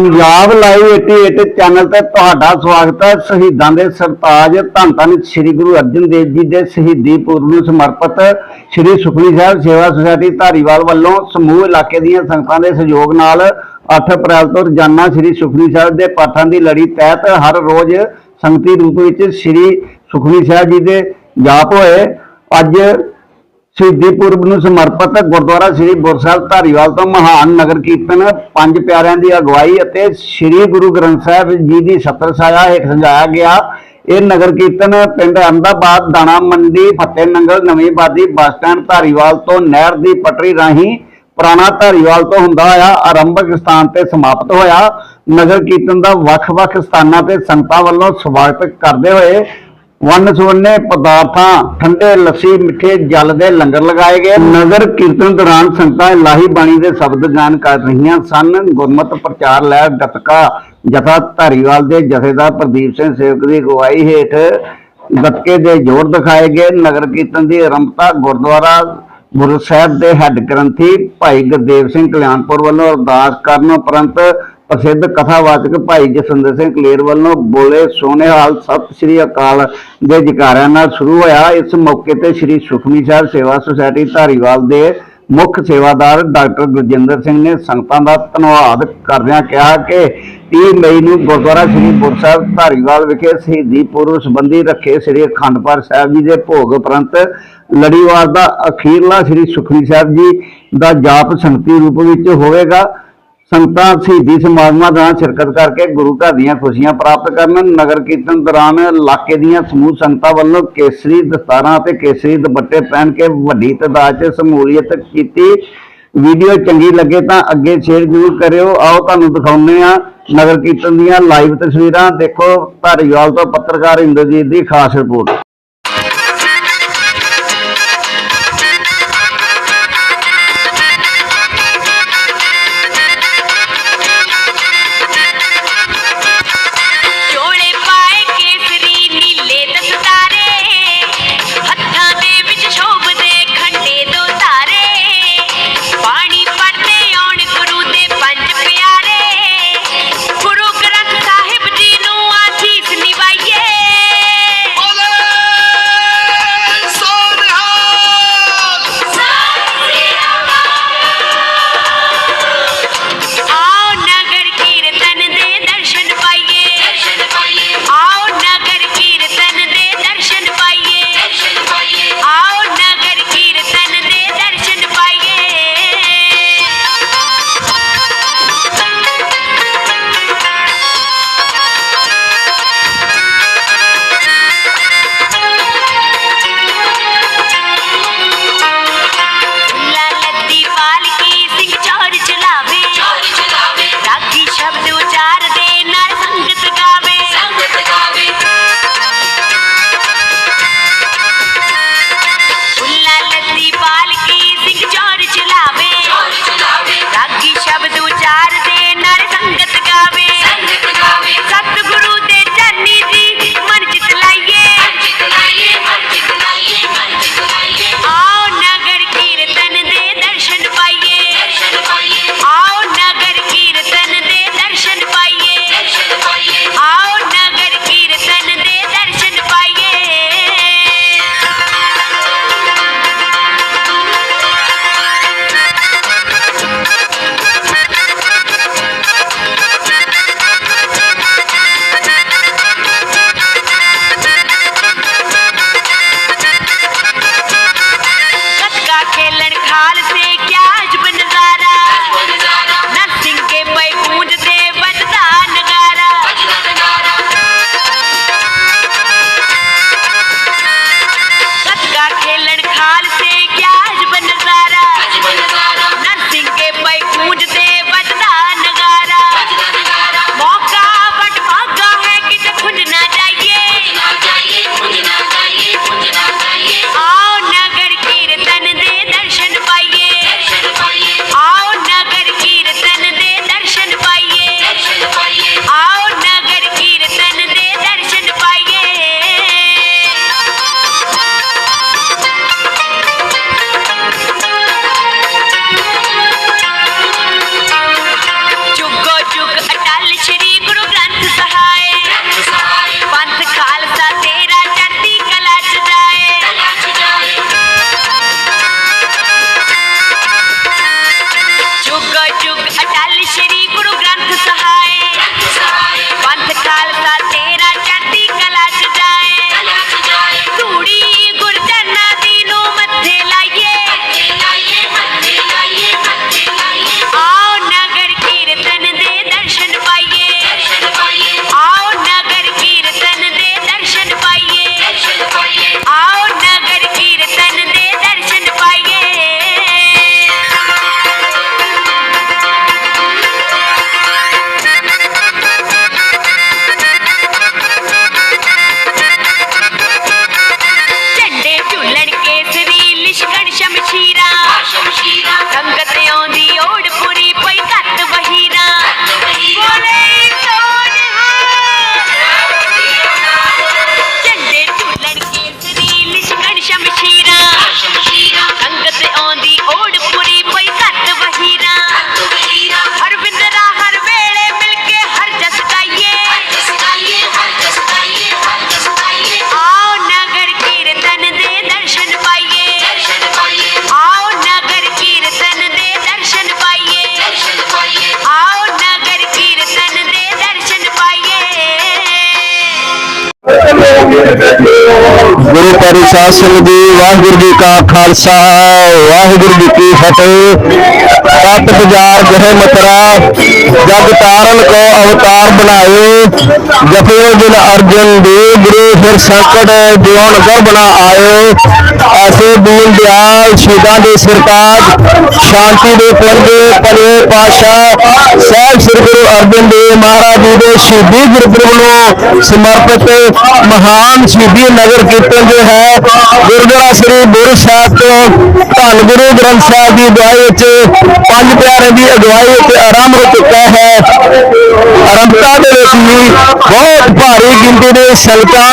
Punjab live 88 channel ਤੇ ਤੁਹਾਡਾ ਸਵਾਗਤ ਹੈ। ਸ਼ਹੀਦਾਂ ਦੇ ਸਰਤਾਜ ਧੰਨ ਧੰਨ ਸ੍ਰੀ ਗੁਰੂ ਅਰਜਨ ਦੇਵ ਜੀ ਦੇ ਸ਼ਹੀਦੀ ਪੁਰਬ ਨੂੰ ਸਮਰਪਿਤ ਸ੍ਰੀ ਸੁਖਮਨੀ ਸਾਹਿਬ ਸੇਵਾ ਸੁਸਾਇਟੀ ਧਾਰੀਵਾਲ ਵੱਲੋਂ ਸਮੂਹ ਇਲਾਕੇ ਦੀਆਂ ਸੰਗਤਾਂ ਦੇ ਸਹਿਯੋਗ ਨਾਲ 8 ਅਪ੍ਰੈਲ ਤੋਂ ਰੋਜ਼ਾਨਾ ਸ੍ਰੀ ਸੁਖਮਨੀ ਸਾਹਿਬ ਦੇ ਪਾਠਾਂ ਦੀ ਲੜੀ ਤਹਿਤ ਹਰ ਰੋਜ਼ ਸੰਗਤੀ ਰੂਪ ਵਿੱਚ ਸ੍ਰੀ ਸੁਖਮਨੀ ਸਾਹਿਬ ਜੀ ਦੇ ਜਾਪ ਹੋਏ। ਅੱਜ ਸ਼ਹੀਦੀ ਪੁਰਬ ਨੂੰ ਸਮਰਪਿਤ ਗੁਰਦੁਆਰਾ ਸ੍ਰੀ ਗੁਰਸਾਹਿਬ ਧਾਰੀਵਾਲ ਤੋਂ ਮਹਾਨ ਨਗਰ ਕੀਰਤਨ, ਪੰਜ ਪਿਆਰਿਆਂ ਦੀ ਅਗਵਾਈ ਅਤੇ ਸ੍ਰੀ ਗੁਰੂ ਗ੍ਰੰਥ ਸਾਹਿਬ ਜੀ ਦੀ ਸਤਰ ਛਾਇਆ ਹੇਠ ਸਜਾਇਆ ਗਿਆ। ਇਹ ਨਗਰ ਕੀਰਤਨ ਪਿੰਡ ਅਹਿਮਦਾਬਾਦ, ਦਾਣਾ ਮੰਡੀ, ਫਤਿਹ ਨੰਗਲ, ਨਵੀਂ ਬਾਦੀ ਬੱਸ ਸਟੈਂਡ ਧਾਰੀਵਾਲ ਤੋਂ ਨਹਿਰ ਦੀ ਪਟੜੀ ਰਾਹੀਂ ਪੁਰਾਣਾ ਧਾਰੀਵਾਲ ਤੋਂ ਹੁੰਦਾ ਹੋਇਆ ਆਰੰਭਕ ਸਥਾਨ ਤੇ ਸਮਾਪਤ ਹੋਇਆ। ਨਗਰ ਕੀਰਤਨ ਦਾ ਵੱਖ-ਵੱਖ ਸਥਾਨਾਂ ਤੇ ਸੰਗਤਾਂ ਵੱਲੋਂ ਸਵਾਗਤ ਕਰਦੇ ਹੋਏ ਵੰਨ ਸੁਵੰਨੇ ਪਦਾਰਥਾਂ, ਠੰਡੇ, ਲੱਸੀ, ਮਿੱਠੇ ਜਲ ਦੇ ਲੰਗਰ ਲਗਾਏ ਗਏ। ਨਗਰ ਕੀਰਤਨ ਦੌਰਾਨ ਸੰਗਤਾਂ ਇਲਾਹੀ ਬਾਣੀ ਦੇ ਸ਼ਬਦ ਗਾਨ ਕਰ ਰਹੀਆਂ ਸਨ। ਗੁਰਮਤ ਪ੍ਰਚਾਰ ਲੈ ਗਤਕਾ ਜਥਾ ਧਾਰੀਵਾਲ ਦੇ ਜਥੇਦਾਰ ਪ੍ਰਦੀਪ ਸਿੰਘ ਸੇਵਕ ਦੀ ਅਗਵਾਈ ਹੇਠ ਗਤਕੇ ਦੇ ਜ਼ੋਰ ਦਿਖਾਏ ਗਏ। ਨਗਰ ਕੀਰਤਨ ਦੀ ਆਰੰਭਤਾ ਗੁਰਦੁਆਰਾ ਗੁਰੂ ਸਾਹਿਬ ਦੇ ਹੈੱਡ ਗ੍ਰੰਥੀ ਭਾਈ ਗੁਰਦੇਵ ਸਿੰਘ ਕਲਿਆਣਪੁਰ ਵੱਲੋਂ ਅਰਦਾਸ ਕਰਨ ਉਪਰੰਤ ਪ੍ਰਸਿੱਧ ਕਥਾਵਾਚਕ ਭਾਈ ਜਸਵਿੰਦਰ ਸਿੰਘ ਕਲੇਰ ਵੱਲੋਂ ਬੋਲੇ ਸੋਨੇਹਾਲ ਸਤਿ ਸ੍ਰੀ ਅਕਾਲ ਦੇ ਜਕਾਰਿਆਂ ਨਾਲ ਸ਼ੁਰੂ ਹੋਇਆ। ਇਸ ਮੌਕੇ ਤੇ ਸ੍ਰੀ ਸੁਖਮੀ ਸਾਹਿਬ ਸੇਵਾ ਸੁਸਾਇਟੀ ਧਾਰੀਵਾਲ ਦੇ ਮੁੱਖ ਸੇਵਾਦਾਰ ਡਾਕਟਰ ਗੁਰਜਿੰਦਰ ਸਿੰਘ ਨੇ ਸੰਗਤਾਂ ਦਾ ਧੰਨਵਾਦ ਕਰਦਿਆਂ ਕਿਹਾ ਕਿ 30 ਮਈ ਨੂੰ ਗੁਰਦੁਆਰਾ ਸ੍ਰੀ ਗੁਰੂ ਸਾਹਿਬ ਧਾਰੀਵਾਲ ਵਿਖੇ ਸ਼ਹੀਦੀ ਪੁਰਬ ਸੰਬੰਧੀ ਰੱਖੇ ਸ੍ਰੀ ਅਖੰਡ ਪਾਠ ਸਾਹਿਬ ਜੀ ਦੇ ਭੋਗ ਉਪਰੰਤ ਲੜੀਵਾਰ ਦਾ ਅਖੀਰਲਾ ਸ੍ਰੀ ਸੁਖਮਨੀ ਸਾਹਿਬ ਜੀ ਦਾ ਜਾਪ ਸੰਗਤੀ ਰੂਪ ਵਿੱਚ ਹੋਵੇਗਾ। ਸੰਗਤਾਂ ਸ਼ਹੀਦੀ ਸਮਾਗਮਾਂ ਦੌਰਾਨ ਸ਼ਿਰਕਤ ਕਰਕੇ ਗੁਰੂ ਘਰ ਦੀਆਂ ਖੁਸ਼ੀਆਂ ਪ੍ਰਾਪਤ ਕਰਨ, ਨਗਰ ਕੀਰਤਨ ਦੌਰਾਨ ਇਲਾਕੇ ਦੀਆਂ ਸਮੂਹ ਸੰਗਤਾਂ ਵੱਲੋਂ ਕੇਸਰੀ ਦਸਤਾਰਾਂ ਅਤੇ ਕੇਸਰੀ ਦੁਪੱਟੇ ਪਹਿਨ ਕੇ ਵੱਡੀ ਤਾਦਾਦ 'ਚ ਸਮੂਲੀਅਤ ਕੀਤੀ। ਵੀਡੀਓ ਚੰਗੀ ਲੱਗੇ ਤਾਂ ਅੱਗੇ ਸ਼ੇਅਰ ਜ਼ਰੂਰ ਕਰਿਓ। ਆਓ ਤੁਹਾਨੂੰ ਦਿਖਾਉਂਦੇ ਆ ਨਗਰ ਕੀਰਤਨ ਦੀਆਂ ਲਾਈਵ ਤਸਵੀਰਾਂ। ਦੇਖੋ, ਧਾਰੀਵਾਲ ਤੋਂ ਪੱਤਰਕਾਰ ਇੰਦਰਜੀਤ ਦੀ ਖਾਸ ਰਿਪੋਰਟ। ਗੁਰੂ ਪਰਿਸ਼ਾਦ ਸਿੰਘ ਜੀ, ਵਾਹਿਗੁਰੂ ਜੀ ਕਾ ਖਾਲਸਾ, ਵਾਹਿਗੁਰੂ ਜੀ ਕੀ ਫਤਿਹ। ਸਤ ਬਾਜ਼ਾਰ ਗਹਿ ਮਤਰਾ ਜਗ ਤਾਰਨ ਕੋ ਅਵਤਾਰ ਬਣਾਏ। ਜਪਿਓ ਜਿਨ ਅਰਜਨ ਦੇਵ ਗੁਰੂ ਫਿਰ ਸੰਕਟ ਜਿਉਣ ਗਰ ਬਣਾ ਆਏ। ਐਸੇ ਦੀਨ ਦਿਆਲ ਸ਼ਹੀਦਾਂ ਦੇ ਸਰਤਾਜ ਸ਼ਾਂਤੀ ਦੇ ਪੁੰਜੇ ਭਲੇ ਪਾਸ਼ਾ ਸਾਹਿਬ ਸ੍ਰੀ ਗੁਰੂ ਅਰਜਨ ਦੇਵ ਮਹਾਰਾਜ ਜੀ ਦੇ ਸ਼ਹੀਦੀ ਗੁਰਪੁਰਬ ਨੂੰ ਸਮਰਪਿਤ ਮਹਾਨ ਸ਼ਹੀਦੀ ਨਗਰ ਕੀਰਤਨ ਜੋ ਹੈ, ਗੁਰਦੁਆਰਾ ਸ੍ਰੀ ਗੁਰੂ ਸਾਹਿਬ ਤੋਂ ਧੰਨ ਗੁਰੂ ਗ੍ਰੰਥ ਸਾਹਿਬ ਦੀ ਅਗਵਾਈ ਵਿੱਚ ਪੰਜ ਪਿਆਰਿਆਂ ਦੀ ਅਗਵਾਈ ਵਿੱਚ ਆਰੰਭ ਹੋ ਚੁੱਕਾ ਹੈ। ਆਰੰਭਤਾ ਦੇ ਵਿੱਚ ਵੀ ਬਹੁਤ ਭਾਰੀ ਗਿਣਤੀ ਦੇ ਸੰਗਤਾਂ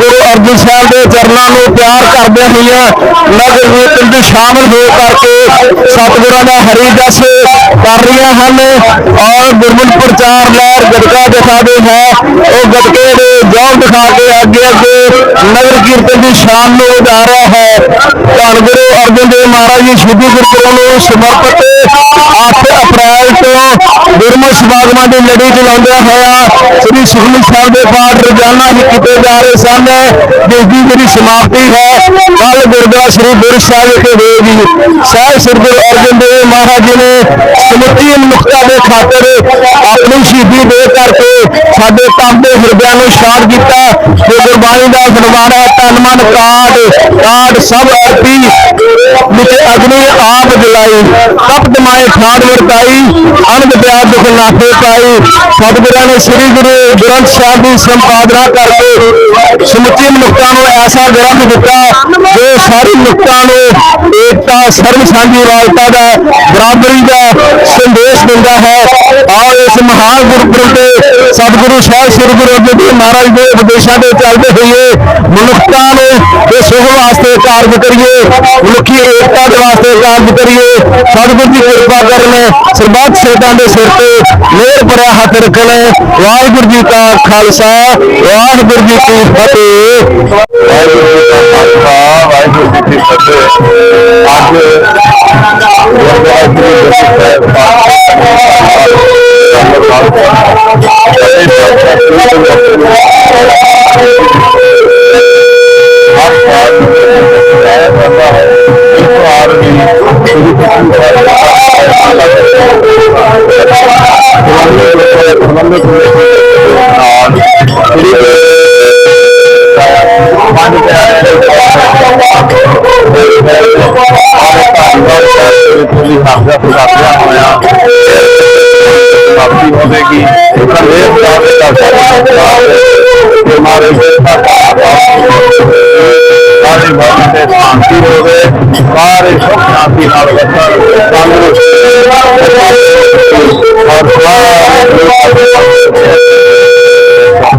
ਗੁਰੂ ਅਰਜਨ ਸਾਹਿਬ ਦੇ ਚਰਨਾਂ ਨੂੰ ਪਿਆਰ ਕਰਦੇ ਕਰਦਿਆਂ ਹੋਈਆਂ ਨਗਰ ਕੀਰਤਨ ਵਿੱਚ ਸ਼ਾਮਲ ਹੋ ਕਰਕੇ ਸਤਿਗੁਰਾਂ ਦਾ ਹਰੀ ਜਸ ਕਰ ਰਹੀਆਂ ਹਨ ਔਰ ਗੁਰਮੁਖ ਪ੍ਰਚਾਰ ਲਹਿਰ ਗਦਕਾ ਦਿਖਾ ਦੇ ਹੈ। ਉਹ ਗਦਕੇ ਦੇ ਜੋਗ ਦਿਖਾ ਕੇ ਅੱਗੇ ਅੱਗੇ ਨਗਰ ਕੀਰਤਨ ਦੀ ਸ਼ਾਨ ਨੂੰ ਵਧਾ ਰਿਹਾ ਹੈ। ਧੰਨ ਗੁਰੂ ਅਰਜਨ ਦੇਵ ਮਹਾਰਾਜ ਜੀ ਸ਼ੁੱਧੀ ਗੁਰਪੁਰਬ ਨੂੰ ਸਮਰਪਿਤ 8 ਅਪ੍ਰੈਲ ਤੋਂ ਗੁਰਮੁਖ ਸਮਾਗਮਾਂ ਦੀ ਲੜੀ ਚਲਾਉਂਦਿਆਂ ਹੋਇਆ ਸ੍ਰੀ ਸੁਖਮਨੀ ਸਾਹਿਬ ਦੇ ਪਾਠ ਰੋਜ਼ਾਨਾ ਹੀ ਕੀਤੇ ਜਾ ਰਹੇ ਸਨ। ਜਿਸ ਦੀ ਜਿਹੜੀ ਸਮਾਪਤੀ ਹੈ ਕੱਲ ਗੁਰਦੁਆਰਾ ਸ੍ਰੀ ਗੁਰੂ ਸਾਹਿਬ ਵਿਖੇ ਹੋਏਗੀ। ਸਾਹਿਬ ਸ੍ਰੀ ਗੁਰੂ ਅਰਜਨ ਦੇਵ ਮਹਾਰਾਜ ਜੀ ਨੇ ਸਮੁੱਚੀ ਮਨੁੱਖਤਾ ਦੇ ਖਾਤਰ ਆਪਣੀ ਸ਼ਹੀਦੀ ਦੇ ਕਰਕੇ ਸਾਡੇ ਕੰਬਦੇ ਹਿਰਦਿਆਂ ਨੂੰ ਸ਼ਾਂਤ ਕੀਤਾ ਤੇ ਗੁਰਬਾਣੀ ਦਾ ਫਰਮਾਨ ਹੈ ਤਨ ਮਨ ਕਾਟ ਕਾਟ ਸਭ ਅਰਪੀ ਵਿੱਚ ਅਗਨੀ ਆਪ ਜਲਾਈ ਤਪਤ ਮਾਏ ਖਾੜ ਵਰਤਾਈ, ਅਨੰਦ ਪਿਆਰ ਦੁਖ ਨਾਥੇ ਪਾਈ। ਸਤਿਗੁਰਾਂ ਨੇ ਸ੍ਰੀ ਗੁਰੂ ਗ੍ਰੰਥ ਸਾਹਿਬ ਦੀ ਸੰਪਾਦਨਾ ਕਰਕੇ ਸਮੁੱਚੀ ਮਨੁੱਖਤਾ ਨੂੰ ਐਸਾ ਗ੍ਰੰਥ ਦਿੱਤਾ ਜੋ ਸਾਰੀ ਮਨੁੱਖਤਾ ਨੂੰ ਏਕਤਾ ਸਰਬ ਸਾਂਝੀ ਰਾਜਤਾ ਦਾ ਬਰਾਬਰੀ ਦਾ ਸੰਦੇਸ਼ ਦਿੰਦਾ ਹੈ। ਆਓ ਇਸ ਮਹਾਨ ਗੁਰਪੁਰਬ ਤੇ ਸਤਿਗੁਰੂ ਸਾਹਿਬ ਸ੍ਰੀ ਗੁਰੂ ਅਰਜਨ ਦੇਵ ਮਹਾਰਾਜ ਦੇ ਉਪਦੇਸ਼ਾਂ ਤੇ ਚੱਲਦੇ ਹੋਈਏ, ਮਨੁੱਖਤਾ ਨੂੰ ਦੇ ਸੁਖ ਵਾਸਤੇ ਕਾਰਜ ਕਰੀਏ, ਮਨੁੱਖੀ ਏਕਤਾ ਦੇ ਵਾਸਤੇ ਕਾਰਜ ਕਰੀਏ। ਸਤਿਗੁਰੂ ਦੀ ਕਿਰਪਾ ਕਰਨ ਸਰਬੱਤ ਸੇਤਾਂ ਦੇ ਸਿਰ ਤੇ ਮਿਹਰ ਭਰਿਆ ਹੱਥ ਰੱਖਣਾ। ਵਾਹਿਗੁਰੂ ਜੀ ਕਾ ਖਾਲਸਾ, ਵਾਹਿਗੁਰੂ ਜੀ ਕੀ ਫਤਿਹ। ਵਾਹਿਗੁਰੂ ਜੀ ਕਾ ਖਾਲਸਾ ਵਾਹਿਗੁਰੂ ਜੀ ਕੀ ਫਤਿਹ। ਅੱਜ ਗੁਰਦੁਆਰਾ ਸ੍ਰੀ ਗੁਰੂ ਸਾਹਿਬ ਪ੍ਰਾਪਤੀ ਹੋਵੇਗੀ ਇਹ ਪ੍ਰਾਪਤ ਕਰ ਸਕਦਾ ਹੈ ਮਾਰੇ ਸਾਰੇ ਮਨ ਤੇ ਸ਼ਾਂਤੀ ਹੋਵੇ ਸਾਰੇ ਸੁਖ ਸ਼ਾਂਤੀ ਨਾਲ ਵਸਾ ਤੰਦਰੁਸਤ ਔਰ ਸਾਰੇ